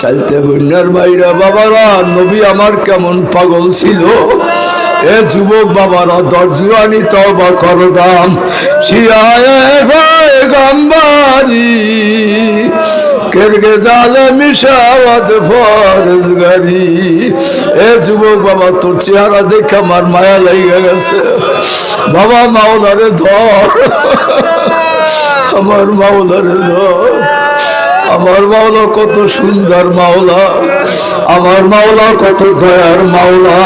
চাইতে বন্যার বাইরা, বাবারা, নবী আমার কেমন পাগল ছিল। এ যুবক বাবারা দরজুয়ানি তবা করদাম গাম্বারি কেরগে জালে মিশাওয়াত ফরজ গাড়ি এ যুবক বাবা, তোর চেহারা দেখে আমার মায়া লেগে গেছে। বাবা, মাওলারে ধর। আমার মাওলারে ধর। আমার মাওলা কত সুন্দর মাওলা, আমার মাওলা কত দয়ার মাওলা,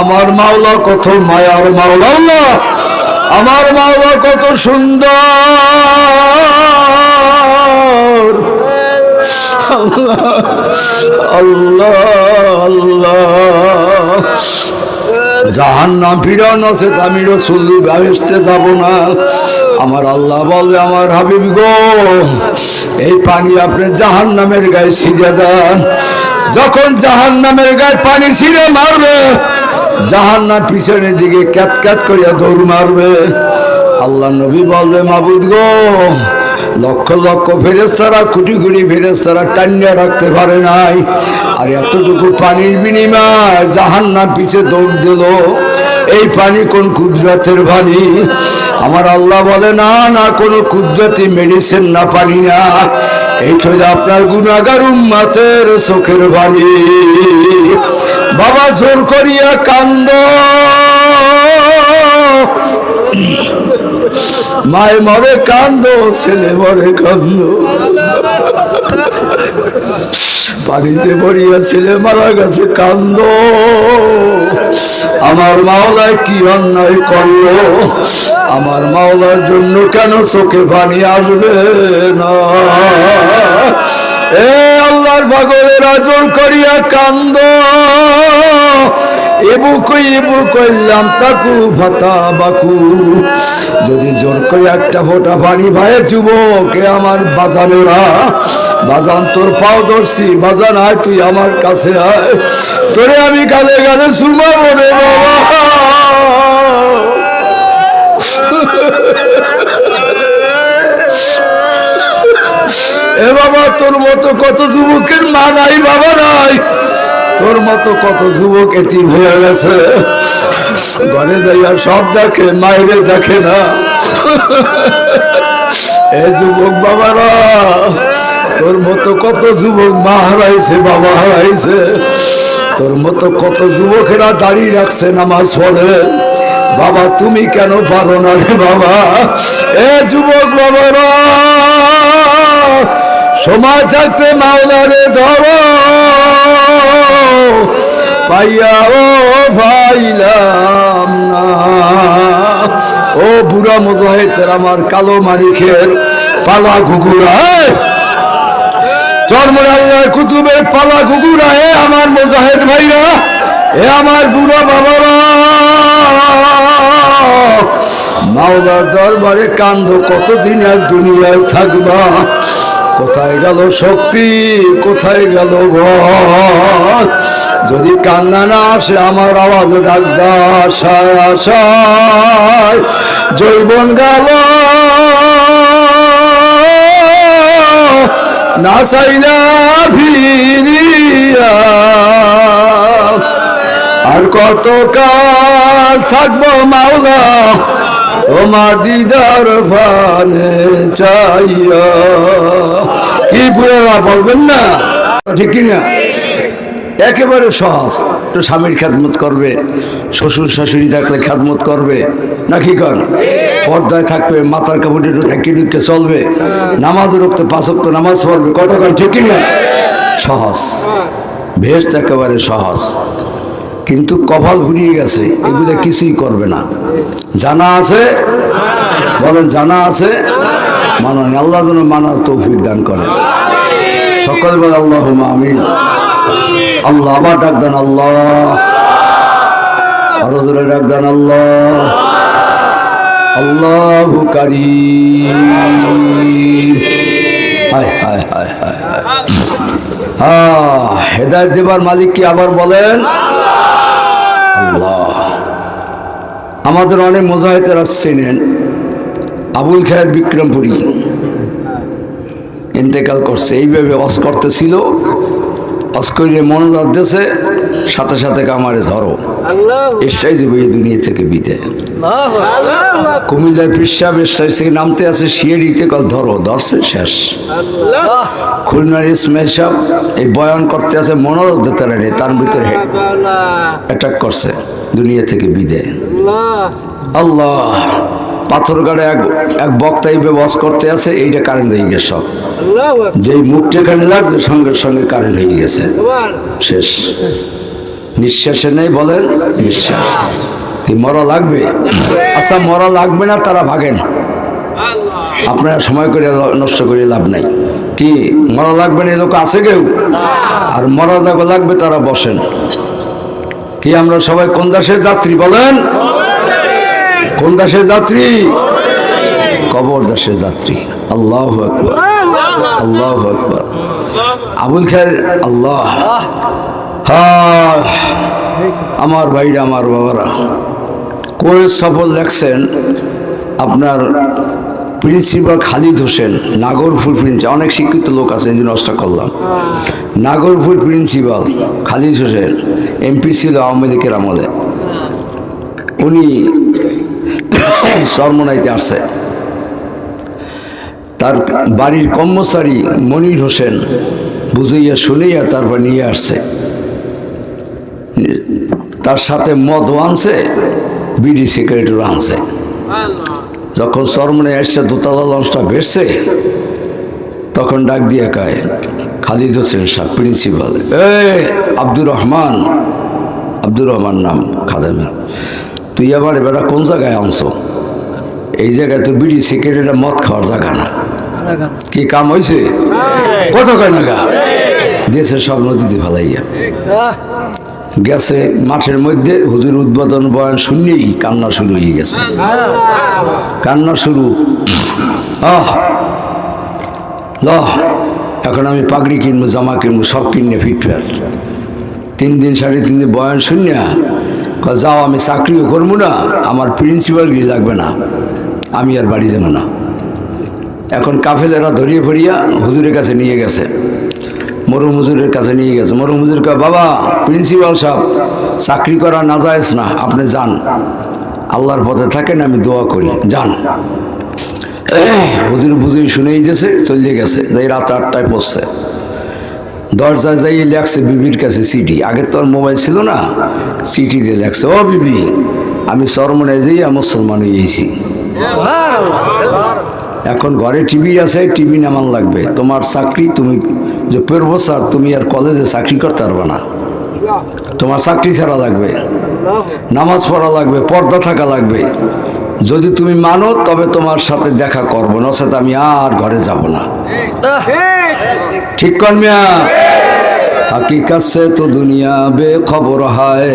আমার মাওলা কত মায়ার মাওলা আমার মাওলা কত সুন্দর। আল্লাহ আল্লাহ জাহান নাম ফিরান আছে আমি রসুল ব্যবস্থে যাব না। আমার আল্লাহ বলবে, আমার হাবিব গো, এই পানি আপনি জাহান নামের গায়ে সিজে দেন। যখন জাহান নামের গায়ে পানি ছিঁড়ে মারবে জাহান নাম পিছনের দিকে ক্যাত ক্যাত করিয়া দৌড় মারবে। আল্লাহ নবী বলবে, মাবুদ গো লক্ষ লক্ষ ফেরেস্তারা কুটি কুটি ফেরেস্তারা টানিয়া রাখতে পারে নাই। আর এতটুকু পানির বিনিময় জাহান্নাম পিছে দৌড় দিল। এই পানি কোন কুদরতের পানি? আমার আল্লাহ বলে, না না, কোনো কুদরতি মেডিসিন না, পানি না। এইটা হলো আপনার গুণাগার উম্মাতের চোখের বাণী। বাবা, জোর করিয়া কান্দ। মায় মরে কান্দ, ছেলে মরে কান্দ। পানিতে পড়িয়া ছেলে মারা গেছে, কান্দ। আমার মাওলায় কি অন্যায় করল? আমার মাওলার জন্য কেন চোখে পানি আসবে না? এ আল্লাহর পাগলের আজর করিয়া কান্দ। তাকু ভাতা বাকু। যদি জোর করে একটা ফোঁটা পানি ভাই যুবকে আমার বাজানোরা বাজান, তোর পাও ধরছি, বাজান, আয় তুই আমার কাছে আয়। তোরে আমি গালে গালে সুমাবো রে বাবা। এ বাবা, তোর মতো কত যুবকের মা নাই, বাবা নাই। তোর মতো কত যুবক এতিম হয়ে গেছে। ঘরে যাইয়া সব দেখে মায়েরে দেখে না। এ যুবক বাবারা, তোর মতো কত যুবক মা হারাইছে, বাবা হারাইছে। তোর মতো কত যুবকেরা দাঁড়িয়ে রাখছে নামাজ পড়ে। বাবা, তুমি কেন পারো না রে বাবা? এ যুবক বাবারা, সময় থাকতে মাওলারে ধরো। পাইয়া ও ভাইলাম না। ও বুড়া মজাহেতের আমার কালো মানিকের পালা কুকুরা চরমরাল্লার কুতুবের পালা কুকুরা হে আমার মোজাহেদ ভাইরা, এ আমার বুড়া বাবারা। মাওলার দরবারে কান্দ কতদিন আর দুনিয়ায় থাকবা? কোথায় গেল শক্তি? কোথায় গেল ঘর যদি কান্না না আসে, আমার আওয়াজ ডাকদা আশায় জৈবন গেল। না চাইনা ফিরিয়া। আর কত কাল থাকব মাওলা? তোমার দিদার ভানে চাইয়া। কি বুড়া বলবেন না? ঠিক না একেবারে সহজ। একটু স্বামীর খ্যাতমত করবে, শ্বশুর শাশুড়ি থাকলে খ্যাতমত করবে। নাকি কর পর্দায় থাকবে, মাথার কাপড় একটু ঢেকে ঢুকে চলবে। নামাজও রক্তে পাঁচক্ত নামাজ পড়বে। কতক্ষণ ঠিক না সহজ। বেশ একেবারে সহজ। কিন্তু কপাল ঘুরিয়ে গেছে এগুলো কিছুই করবে না। জানা আছে? বলেন জানা আছে? মানা আল্লাহ যেন মানার তৌফিক দান করে। সকল বলে আল্লাহ আমিন। আল্লাহ আবার ডাক দেন আল্লাহ। আরও জোরে ডাক দেন আল্লাহ। আল্লাহ কারিম। হায় হায় হায় হায় হায়। হ্যাঁ হেদায়ত দেবার মালিক কি আবার বলেন? আমাদের অনেক মোজাহিতের ছিলেন আবুল খায়ের বিক্রমপুরী। ইন্তেকাল করছে। এইভাবে অস করতেছিল। অস করে মনোজাত দেশে সাথে সাথে কামারে ধরো। এসটাই যাব এই দুনিয়া থেকে বিদায়। কুমিল্লার পৃষ্ঠা স্টেজ থেকে নামতে আছে শিয়ারিতে কল ধরো ধরছে শেষ। খুলনার ইসমাইল সাহেব এই বয়ান করতে আছে মনোরথ তারা তার ভিতরে অ্যাটাক করছে দুনিয়া থেকে বিদায়। আল্লাহ। পাথরগাড়ে এক এক বক্তা এইভাবে বস করতে আছে এইটা কারেন্ট হয়ে গেছে সব। যেই মুখটা এখানে লাগছে সঙ্গে সঙ্গে কারেন্ট হয়ে গেছে। শেষ। নিঃশ্বাসে নেই বলেন নিঃশ্বাস। কি মরা লাগবে? আচ্ছা মরা লাগবে না তারা ভাগেন। আপনারা সময় করে নষ্ট করে লাভ নাই। কি মরা লাগবে না এ লোক আছে কেউ? আর মরা যাবে লাগবে তারা বসেন। কি আমরা সবাই কোন দেশের যাত্রী বলেন? কোন দাসের যাত্রী? কবর দাসের যাত্রী। আল্লাহ আল্লাহ আবুল খায়ের আল্লাহ। আমার ভাইরা, আমার বাবারা। কোয়েস সফল লেখছেন আপনার প্রিন্সিপাল খালিদ হোসেন নাগরপুর প্রিন্সিপাল, অনেক শিক্ষিত লোক আছে, এই নষ্ট করলাম। নাগরপুর প্রিন্সিপাল খালিদ হোসেন, এমপি ছিল আওয়ামী লীগের আমলে। উনি সরমনাইতে আসছে। তার বাড়ির কর্মচারী মনির হোসেন বুঝাইয়া শুনিয়া তারপর নিয়ে আসছে। তার সাথে মদ আনছে, বিডি সিগারেটও আনছে। যখন সরমনে এসছে দোতলা লঞ্চটা বেরছে, তখন ডাক দিয়ে কায়, খালিদ হোসেন সাহেব, প্রিন্সিপাল। এ, আব্দুর রহমান আব্দুর রহমান নাম খাদেমের তুই আবার এবার কোন জায়গায় আনছো? এই জায়গায় তো বিড়ি সিগারেটের মদ খাওয়ার জায়গা না। কি কাম হয়েছে কত কয় না গা? দিয়েছে সব নদীতে ফেলাইয়া। গেছে মাঠের মধ্যে হুজুর উদ্বোধন বয়ান শুনলেই কান্না শুরু হয়ে গেছে। কান্না শুরু। আহ! ল এখন আমি পাগড়ি কিনবো, জামা কিনবো, সব কিনে ফিটফাট তিন দিন, সাড়ে তিন দিন বয়ান শুনিয়া যাও, আমি চাকরিও করব না, আমার প্রিন্সিপাল গিয়ে লাগবে না, আমি আর বাড়ি যাব না। এখন কাফেলেরা ধরিয়ে ফরিয়া হুজুরের কাছে নিয়ে গেছে মরুম হুজুরের কাছে নিয়ে গেছে। মরুম হুজুর কয়, বাবা প্রিন্সিপাল সাহেব, চাকরি করা না যায়স না, আপনি যান। আল্লাহর পথে থাকেন, আমি দোয়া করি, যান। হুজুর বুঝেই শুনেই গেছে, চলে গেছে যাই রাত আটটায় পড়ছে দরজায় যাই লেখছে বিবির কাছে সিটি আগে তো আর মোবাইল ছিল না। সিটি দিয়ে লেখছে, ও বিবি, আমি সরমনে যাই মুসলমান হয়ে গেছি। এখন ঘরে টিভি আছে, টিভি নামান লাগবে। তোমার চাকরি তুমি যে পড়ব স্যার তুমি আর কলেজে চাকরি করতে পারবে না। তোমার চাকরি ছাড়া লাগবে। নামাজ পড়া লাগবে, পর্দা থাকা লাগবে। যদি তুমি মানো, তবে তোমার সাথে দেখা করব, নচেত আমি আর ঘরে যাব না। ঠিক কর মিয়া हकीकत से तो दुनिया बेखबर है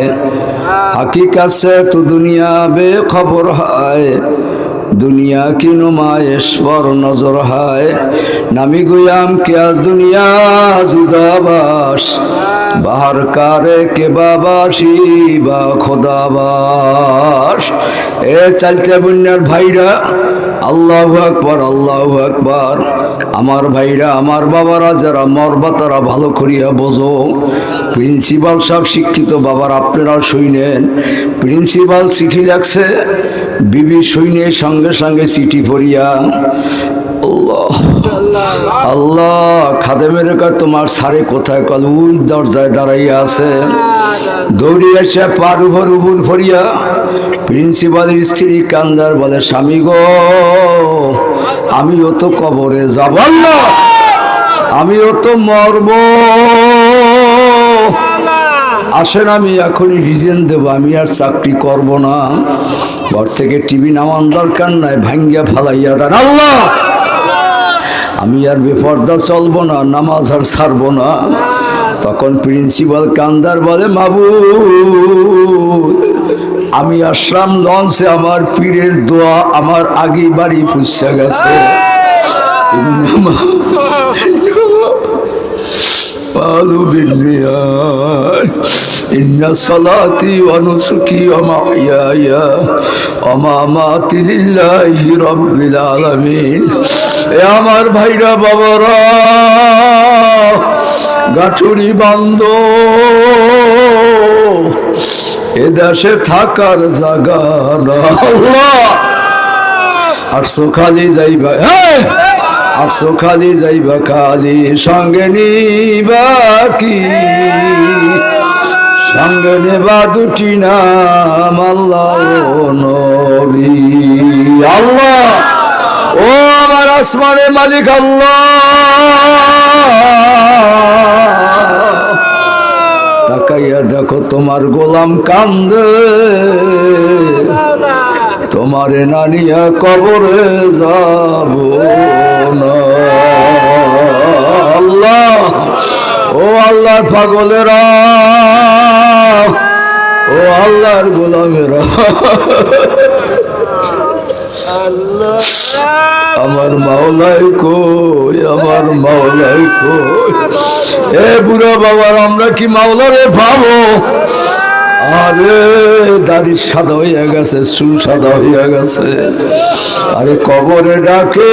हकीकत से तो दुनिया बेखबर है दुनिया की नुमाइश पर नजर है नामी गुयाम क्या दुनिया जुदाबाश बाहर कारे के बाबासी বা খোদাবাস এ চালতে বন্যার ভাইরা আল্লাহ আকবর আল্লাহ আকবর। আমার ভাইরা, আমার বাবারা, যারা মরবা তারা ভালো করিয়া বোঝো। প্রিন্সিপাল সব শিক্ষিত বাবার আপনারাও শুইনেন প্রিন্সিপাল চিঠি লাগছে বিবি শুইনে সঙ্গে সঙ্গে চিঠি পড়িয়া আল্লাহ। আল্লাহ, খাদেমের তোমার সারে কোথায় কল? উই দরজায় দাঁড়াইয়া আছে। দৌড়ি এসে পার উপর উবুল ফরিয়া প্রিন্সিপালের স্ত্রী কান্দার বলে, স্বামী গো, আমিও তো কবরে যাব আল্লাহ। আমিও তো মরব। আসেন আমি এখনই রিজেন দেবো, আমি আর চাকরি করব না। ঘর থেকে টিভি নামান দরকার নাই, ভাঙ্গিয়া ফালাইয়া দেন আল্লাহ। আমি আর বেপর্দা চলবো না নামাজ আর ছাড়বো না। তখন প্রিন্সিপাল কান্দার বলে মাবু আমি আসলাম লঞ্চে আমার পীরের দোয়া আমার আগে বাড়ি পুষা গেছে। পালু إن صلاتي ونسكي ومحياي ومماتي لله رب العالمين এ আমার ভাইরা বাবারা গাঠুরি বান্দ এ দেশে থাকার জায়গা না আল্লাহ আফসো খালি যাইবা হ্যাঁ আফসো খালি যাইবা খালি সঙ্গে নিবা কি সঙ্গে নেবা দুটি নাম আল্লাহ নবী। আল্লাহ, ও আমার আসমানের মালিক আল্লাহ। তাকাইয়া দেখো তোমার গোলাম কান্দে। তোমারে নানিয়া কবরে যাব না। আল্লাহ, ও আল্লাহর পাগলেরা। ও আল্লাহর গোলামেরা। আমার মাওলাই কই, আমার মাওলাই কই? এ বুড়া বাবার, আমরা কি মাওলারে ভাবো? আরে দাড়ি সাদা হইয়া গেছে, চুল সাদা হইয়া গেছে। আরে কবরে ডাকে।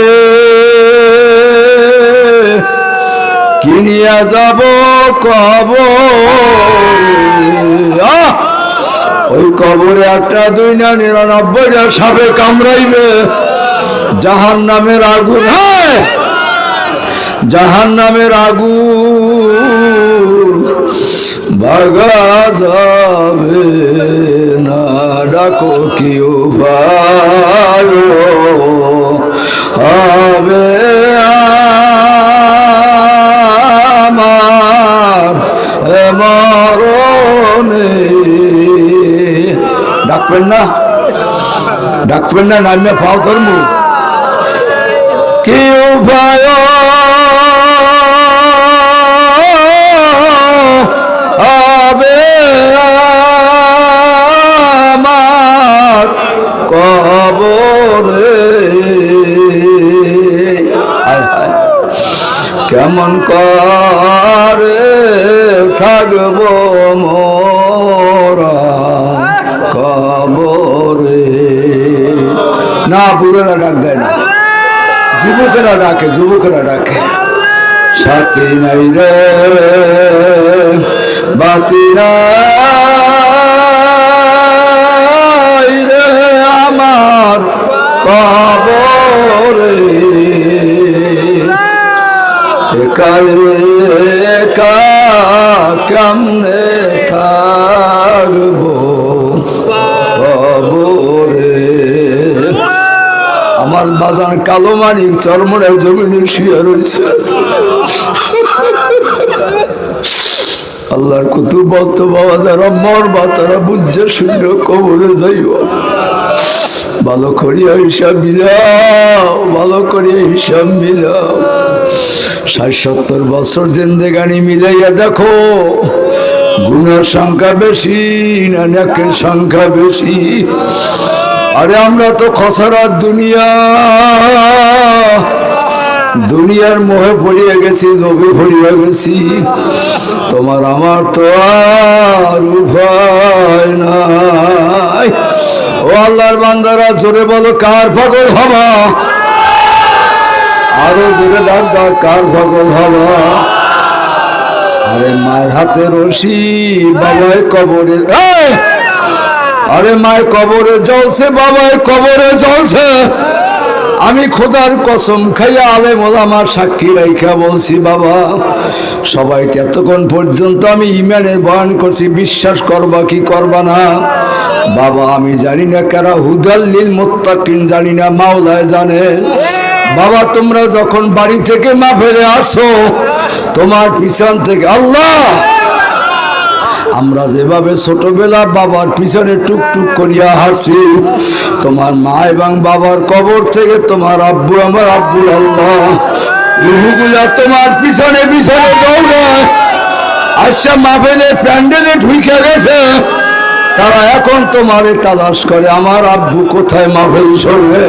কিনিয়া যাব কব ওই কবরে একটা দুই না নিরানব্বইটা সাপে কামড়াইবে। জাহান নামের আগুন হ্যাঁ! জাহান নামের আগুন বাগা যাবে না, ডাকো কি উপায় হবে ডাকবেন না নামে পাও ধর্ম। কি উপায় হবে আমার কবরে। কেমন করে থাকব? যুবকেরা ডাকে যুবকেরা ডাকে। সাথী নাই রে বাতি রে আমার কবরে। একা কেমনে থাকব? বাজান কালো মানিক চরমনের জমিনে শুয়ে রয়েছে। আল্লাহর কুতু বলতো, বাবা, যারা মরবা, তারা বুঝছে শূন্য কবরে যাইব ভালো করিয়া হিসাব মিলাও, ভালো করিয়া হিসাব মিলাও। ষাট, সত্তর বছর জিন্দেগানি মিলাইয়া দেখো গুণের সংখ্যা বেশি না নাকের সংখ্যা বেশি। আরে আমরা তো খসরার দুনিয়া। দুনিয়ার মোহে পড়িয়া গেছি, লোভে পড়িয়া গেছি। তোমার আমার তো আর উপায় নাই। ও আল্লাহর বান্দারা, জোরে বলো, কার পাগল হবা? আরও জোরে ডাক দাও কার পাগল হবা? আরে মায়ের হাতে রশি, বাবায় কবরে! আরে মায় কবরে জ্বলছে বাবায় কবরে জ্বলছে। আমি খোদার কসম খাইয়া আলে আমার সাক্ষী রাইখা বলছি, বাবা সবাই এতক্ষণ পর্যন্ত আমি ইমানের বয়ান করছি, বিশ্বাস করবা কি করবা না? বাবা, আমি জানি না কারা হুদাল্লিল মোত্তাকিন, জানি না মাওলায় জানে। বাবা, তোমরা যখন বাড়ি থেকে মা ফেলে আসো, তোমার পিছন থেকে আল্লাহ আমরা যেভাবে ছোটবেলা বাবার পিছনে টুকটুক করিয়া হাসি তোমার মা এবং বাবার কবর থেকে তোমার আব্বু, আমার আব্বুল আল্লাহ। তোমার পিছনে পিছনে দৌড়ায়। আচ্ছা মাফেলে প্যান্ডেলে ঢুকে গেছে। তারা এখন তোমারে তালাশ করে, আমার আব্বু কোথায় মাফেল সরবে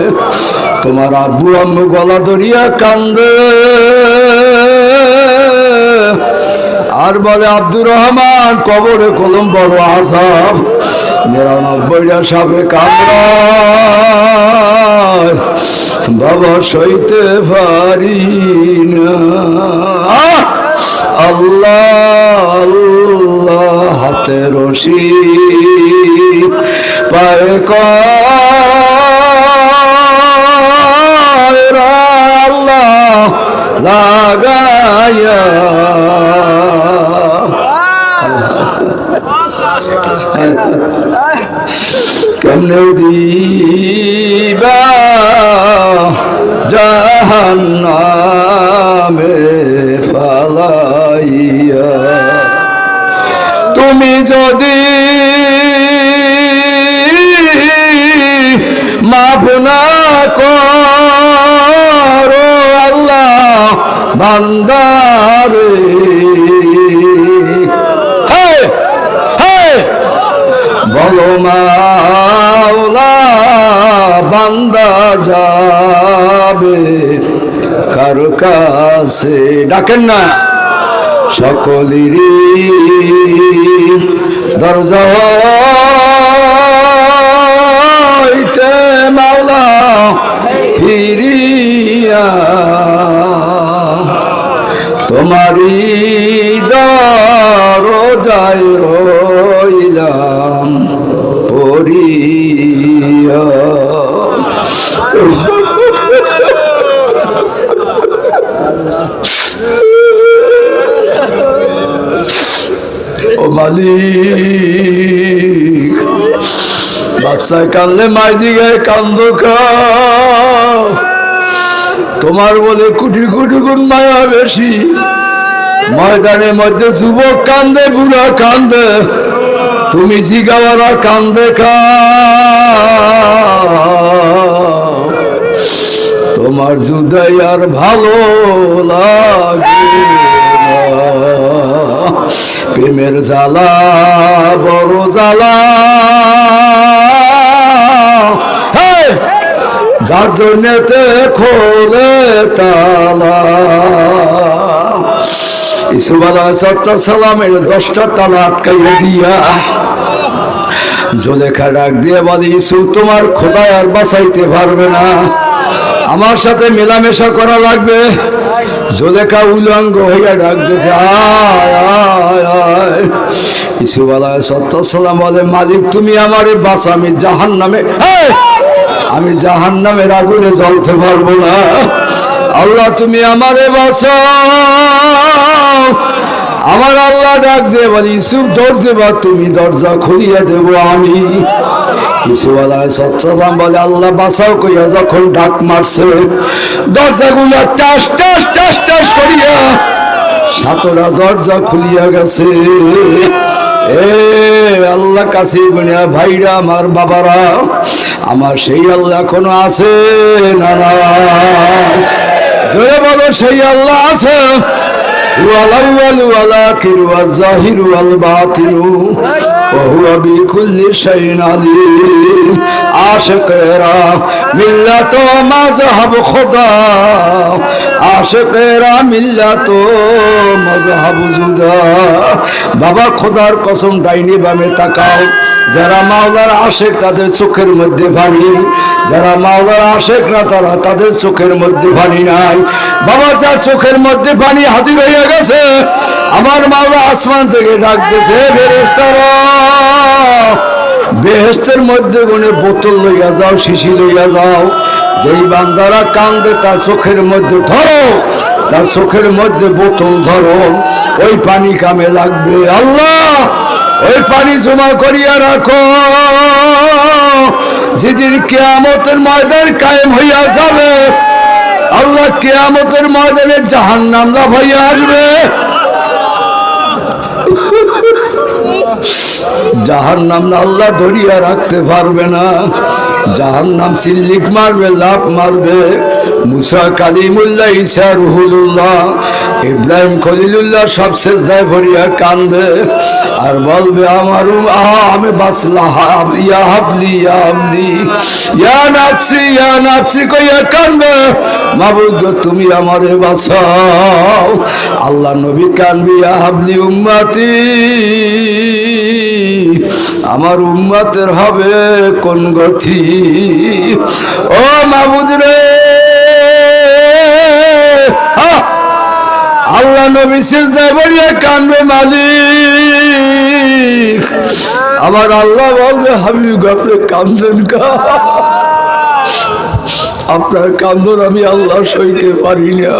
তোমার আব্বু আম্মু গলা ধরিয়া কান্দে। আর বলে আব্দুর রহমান, কবরে কলম বড় আসাফ নিরানব্বইটা সাপে কামড়ায়, বাবা সইতে পারি আল্লাহ হাতে রশি, পায়ে আল্লাহ লাগায়া কেমনে দিবা জাহান্নামে ফালাইয়া। তুমি যদি মাফ না করো আল্লাহ বান্দারে যাবে কার কাছে? ডাকেন না। সকলেরই দরজা হইতে মাওলা ফিরিয়া। তোমারি দরজায় রইলাম ও মালিক বাচ্চা কানলে মাইজি গায়ে কান্দ তোমার বলে কুটি কুটি গুণ মায়া বেশি। ময়দানের মধ্যে যুবক কান্দে, বুড়া কান্দে। তুমি জিগাওয়ারা কান্দে খা। তোমার জুদাই আর ভালো লাগে প্রেমের জ্বালা, বড় জ্বালা! যার জন্যতে খোলে তালা। ইসুফ আলাহ সালামের দশটা তালা আটকাইয়া দিয়া জোলেখা ডাক দিয়ে বলে ইসুফ তোমার খোদায় আর বাঁচাইতে পারবে না। আমার সাথে মেলামেশা করা লাগবে। জোলেখা উলঙ্গ হইয়া ডাক দিয়েছে, আয় আয় আয়। সালাম বলে, মালিক, তুমি আমারে বাস আমি জাহান নামে আমি জাহান নামের আগুনে জ্বলতে পারব না। আল্লাহ, তুমি আমারে বাঁচাও। আমার আল্লাহ ডাক দিয়ে বলি ইসুফ দৌড় দেবা তুমি দরজা খুলিয়া দেব আমি। বলে, আল্লাহ কইয়া ডাক মারছে টাস টাস করিয়া দরজা খুলিয়া গেছে। এ আল্লাহ ভাইরা, আমার বাবারা, আমার সেই আল্লাহ এখনও আছে না না বলো, সেই আল্লাহ আছে। والأول والآخر والظاهر والباطن وهو بكل شيء عليم عاشق رام ملة و مذهب خدا عاشق رام ملة و مذهب جدا بابا خدار قسم ডাইনি বামে তাকাও যারা মাওলার আশেক তাদের চোখের মধ্যে ভাঙি যারা মাওলার আশেক না তারা তাদের চোখের মধ্যে পানি নাই। বাবা, যার চোখের মধ্যে পানি হাজির হয়ে গেছে, আমার মাওলা আসমান থেকে ডাকতেছে ফেরেশতারা বেহেস্তের মধ্যে গুনে বোতল লইয়া যাও, শিশি লইয়া যাও। যেই বান্দারা কান্দে, তার চোখের মধ্যে ধরো, তার চোখের মধ্যে বোতল ধরো, ওই পানি কামে লাগবে। আল্লাহ, ওই পানি জমা করিয়া রাখো। যেদিন কেয়ামতের ময়দান কায়েম হইয়া যাবে, আল্লাহ কেয়ামতের ময়দানে জাহান নামলা হইয়া আসবে। জাহান নাম আল্লাহ ধরিয়া রাখতে পারবে না। জাহান নাম সিল্লিক মারবে, লাভ মারবে। মুসা কালিমুল্লাহ ইসা রুহুল্লাহ ইব্রাহিম খলিলুল্লাহ সব শেষ দায় ভরিয়া কান্দে আর বলবে আমার আমি বাসলা হা- ইয়া হাবলি ইয়া হাবলি। ইয়া নাফসি ইয়া নাফসি কইয়া কান্দে মাবুদ তুমি আমারে বাঁচাও। আল্লাহ নবী কানবি, ইয়া হাবলি উম্মাতি। আমার উম্মাতের হবে কোন গতি? ও মাবুদ রে। আল্লাহ নবী সিজদায় বলিয়া কানবে মালিক। আমার আল্লাহ বলবে, হাবিব আপনি কান্দেন কা? আপনার কান্দন আমি আল্লাহ সইতে পারি না।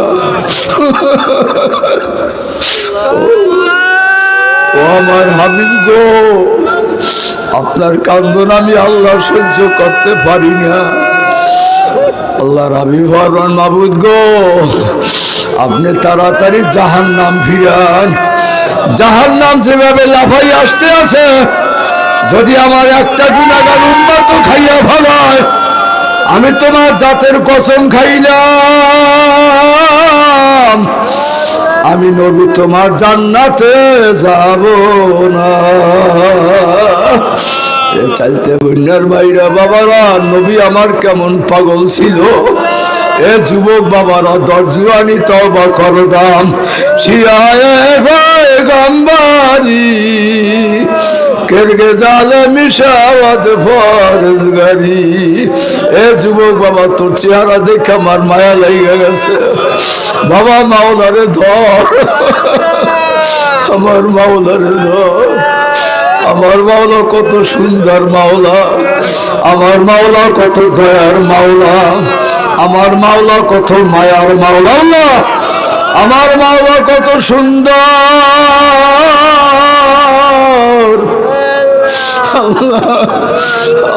ও আমার হাবিব গো, আপনার কান্দন আমি আল্লাহ সহ্য করতে পারি না। আল্লাহর হাবিব হরণ মাবুদ গো, আপনি তাড়াতাড়ি জাহান নাম ফিরান। জাহান নাম যেভাবে লাফাই আসতে আছে, যদি আমার একটা গুণাগার উন্নত খাইয়া ভালায় আমি তোমার জাতের কসম খাইলাম। আমি নবী তোমার জান্নাতে যাব না। চাইতে বন্যার বাইরা বাবারা, নবী আমার কেমন পাগল ছিল। এ যুবক বাবারা দরজুয়ানি তবা করদাম গম্বারি কেরগে জালে মিশাওয়াত ফরজ গাড়ি এ যুবক বাবা, তোর চেহারা দেখে আমার মায়া লেগে গেছে। বাবা, মাওলারে ধর। আমার মাওলারে ধর। আমার মাওলা কত সুন্দর মাওলা, আমার মাওলা কত দয়ার মাওলা, আমার মাওলা কত মায়ার মাওলা আমার মাওলা কত সুন্দর।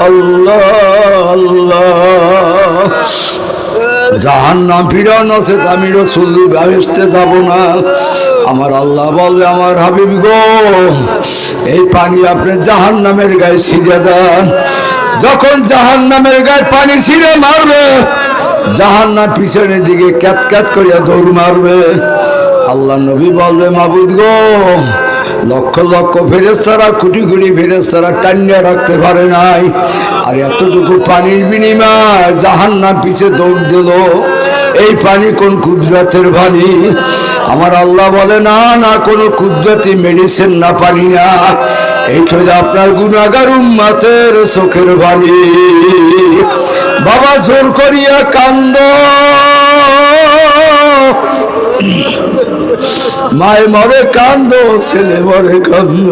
আল্লাহ আল্লাহ জাহান নাম ফিরানো আছে আমি রসুল ব্যবস্থে যাব না। আমার আল্লাহ বলবে, আমার হাবিব গো, এই পানি আপনি জাহান নামের গায়ে সিজে দেন। যখন জাহান নামের গায়ে পানি ছিঁড়ে মারবে জাহান নাম পিছনের দিকে ক্যাত ক্যাত করিয়া দৌড় মারবে। আল্লাহ নবী বলবে, মাবুদ গো লক্ষ লক্ষ ফেরেস্তারা কুটি কুটি ফেরেস্তারা টানিয়া রাখতে পারে নাই। আর এতটুকু পানির বিনিময় জাহান্নাম পিছে দৌড় দিল। এই পানি কোন কুদরতের পানি? আমার আল্লাহ বলে, না না, কোনো কুদরতি মেডিসিন না, পানি না। এই হলো আপনার গুণাগার উম্মাতের চোখের বাণী বাবা, জোর করিয়া কান্দ। মায় মরে কান্দ, ছেলে মরে কান্দ।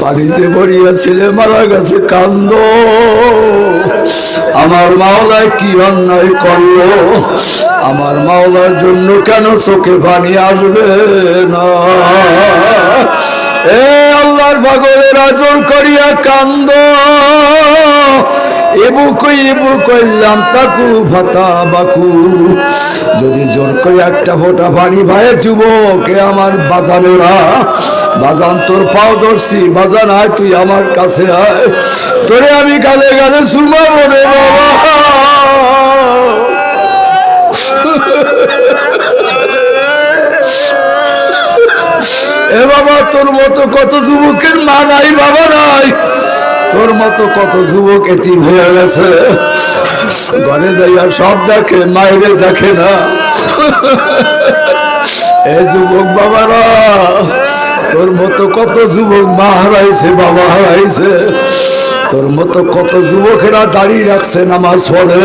বাড়িতে পড়িয়া ছেলে মারা গেছে, কান্দ। আমার মাওলায় কি অন্যায় করল? আমার মাওলার জন্য কেন চোখে পানি আসবে না? এ আল্লাহর পাগলের আজর করিয়া কান্দ। এবুক এবু কইলাম তাকু ভাতা বাকু। যদি জোর করে একটা পানি ভাই আমার বাজানোরা। বাজান তোর পাও ধরছি বাজান আয়, তুই আমার কাছে আয়। তোরে আমি গালে গালে শুমাবো রে বাবা। এ বাবা, তোর মতো কত যুবকের মা নাই, বাবা নাই। তোর মতো কত যুবক এতিম হয়ে গেছে। ঘরে যাইয়া সব দেখে, মায়েরে দেখে না। এ যুবক বাবারা, তোর মতো কত যুবক মা হারাইছে, বাবা হারাইছে। তোর মতো কত যুবকেরা দাঁড়িয়ে রাখছে নামাজ পড়ে।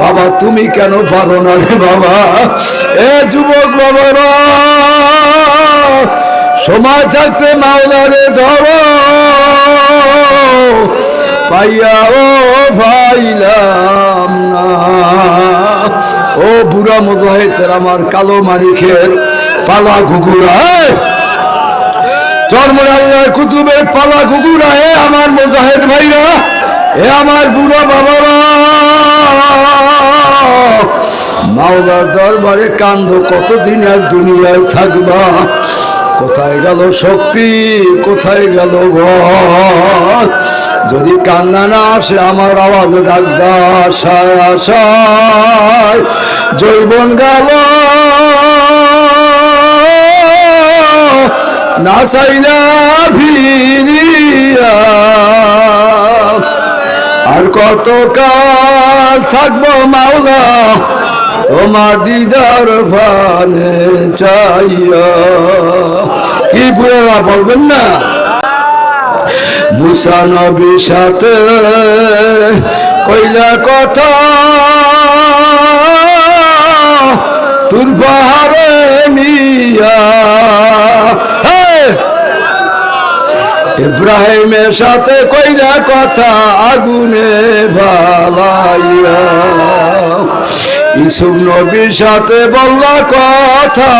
বাবা, তুমি কেন পারো না রে বাবা? এ যুবক বাবারা সময় থাকতে মাওলারে ধরো পাইয়া ও ভাইলাম না। ও বুড়া মজাহেতের আমার কালো মারিখের পালা কুকুরা চরমরাল্লাহ কুতুবের পালা কুকুরা হে আমার মোজাহেদ ভাইরা, এ আমার বুড়া বাবারা। মাওলার দরবারে কান্দ কতদিন আর দুনিয়ায় থাকবা? কোথায় গেল শক্তি? কোথায় গেল যদি কান্না না আসে, আমার আওয়াজ ডাকদা আশায় আশায় জৈবন গেল। না ফিরিয়া। আর কত কাল থাকব মাওলা? তোমার দিদার ভানে চাইয়া। কি বুড়া বলবেন না? মুসা নবীর সাথে কইলা কথা। তোর পাহাড়ে নিয়া ইব্রাহিমের সাথে কইরা কথা, আগুনে ভালাইয়া। ইসুফ নবীর সাথে বললা কথা,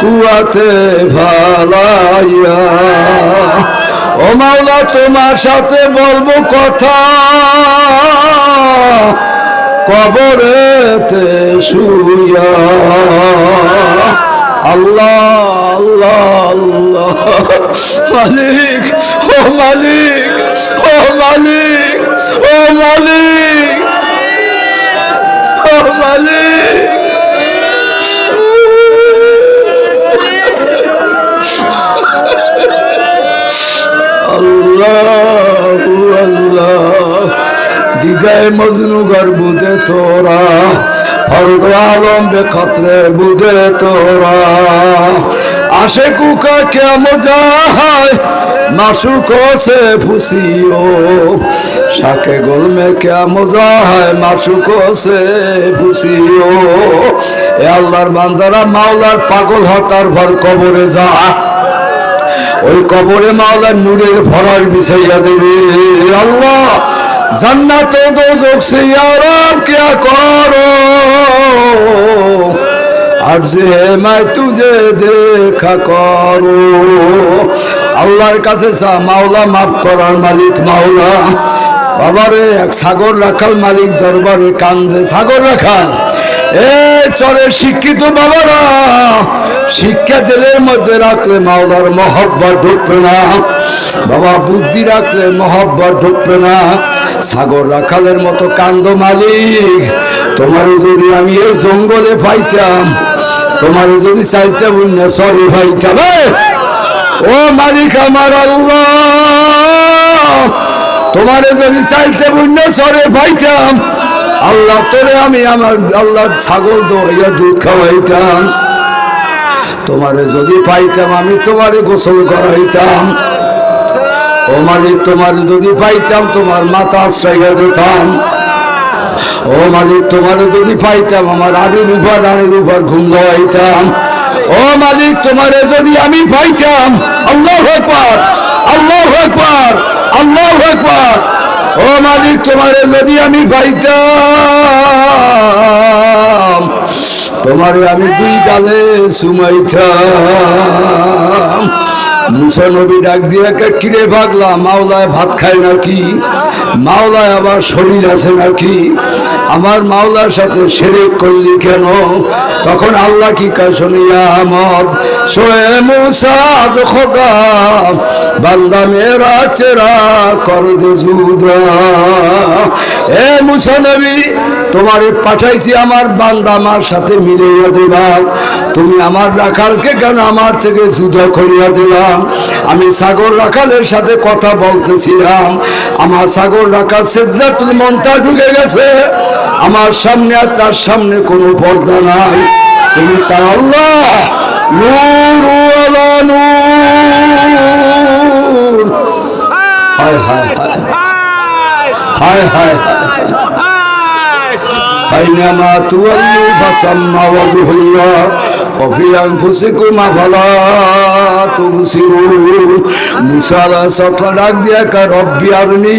কুয়াতে ভালাইয়া। ও মাওলা, তোমার সাথে বলব কথা। কবরেতে শুয়া আল্লাহ আল্লাহ আল্লাহ। মালিক, ও মালিক ও মালিক ও মালিক। মালিক দিদায় মজনু গর্বুদে তোরা ফরদ আলম বেখতরে বুদে তোরা। আশে কুকা কে মাসুক সে ফুসিও, শাকে গোলমে কে মজাহায় মাসুক সে ফুসিও। এ আল্লাহর বান্দারা মাওলার পাগল হতার ভর কবরে যা। ওই কবরে মাওলার নূরের ফরার বিছাইয়া দেবে। আল্লাহ জান্নাত দোজক সে আরাম কিয়া করো? আর যে মাই তুজে দেখা করো। আল্লাহর কাছে চা মাওলা মাফ করার মালিক মাওলা। বাবারে, এক সাগর রাখাল মালিক দরবারে কান্দে, সাগর রাখাল। এ চরে শিক্ষিত বাবারা, শিক্ষা দিলের মধ্যে রাখলে মাওলার মহব্বত ঢুকবে না। বাবা, বুদ্ধি রাখলে মহব্বত ঢুকবে না। সাগর রাখালের মতো কান্দ মালিক, তোমার যদি আমি এই জঙ্গলে পাইতাম তোমার যদি চাইতে বুঝলে সরি পাইতাম এ! ও মালিক আমার তোমারে যদি চাইতে বুঝলে সরে পাইতাম আল্লাহ তোরে আমি আমার আল্লাহ ছাগল দৌড়িয়া দুধ খাওয়াইতাম। তোমারে যদি পাইতাম, আমি তোমারে গোসল করাইতাম। ও মালিক, তোমার যদি পাইতাম, তোমার মাথা আশ্রয় দিতাম। ও মালিক তোমার যদি পাইতাম, আমার আড়ির উপর আড়ির উপর ঘুম দেওয়াইতাম ও মালিক তোমারে যদি আমি পাইতাম, আল্লাহ একবার আল্লাহ একবার আল্লাহ একবার ও মালিক তোমারে যদি আমি পাইতাম, তোমারে আমি দুই গালে সুমাইতাম। মুসা নবী ডাক দিয়ে কিরে ভাগলা, মাওলায় ভাত খায় নাকি? মাওলায় আবার শরীর আছে নাকি? আমার মাওলার সাথে সেরেক করলি কেন? তখন আল্লাহ কি কাজ আহমদ সোয়ে বান্দা মেরা চেরা কর দে এ মুসা তোমারে পাঠাইছি আমার বান্দা আমার সাথে মিলিয়ে দিলাম তুমি আমার রাখালকে কেন আমার থেকে যুদ্ধ করিয়া দিলাম? আমি সাগর রাখালের সাথে কথা বলতেছিলাম। আমার সাগর রাখাল সিদ্ধাতুল মনটা ঢুকে গেছে। আমার সামনে আর তার সামনে কোনো পর্দা নাই। তুমি তার আল্লাহ হায় হায় হায়। হায় হায় হায়। أينما تولوا فثم وجه الله وفي أنفسكم أفلا تبصرون মুসা সতলা ডাক দিয়া কা রব্বি আরনি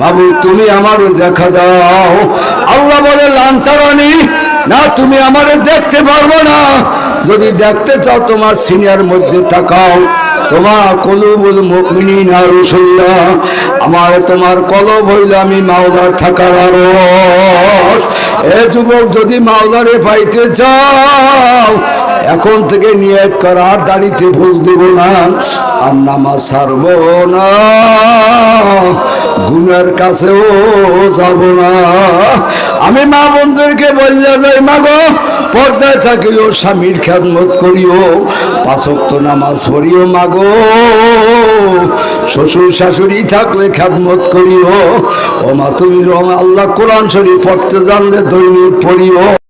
বাবু তুমি আমার দেখা দাও আল্লাহ বলে লান্তারানি না, তুমি আমারে দেখতে পারব না। যদি দেখতে চাও তোমার সিনিয়র মধ্যে তাকাও। তোমার কলুবুল মুমিনিন আর আমার তোমার কলব হইল আমি মাওলার থাকার আর এ যুবক, যদি মাওলারে পাইতে চাও এখন থেকে নিয়ত করার দাড়িতে বুঝ দেব না। আর নামাজ ছাড়ব না। গুণের কাছেও যাব না। আমি মা বোনদেরকে বললে যাই, মা গো, পর্দায় থাকিও, স্বামীর খ্যাতমত করিও, পাঁচক্ত নামাজ পড়িও মাগো শ্বশুর শাশুড়ি থাকলে খ্যাতমত করিও। ও মা, তুমি রং আল্লাহ কোরআন শরীফ পড়তে জানলে দৈনিক পড়িও।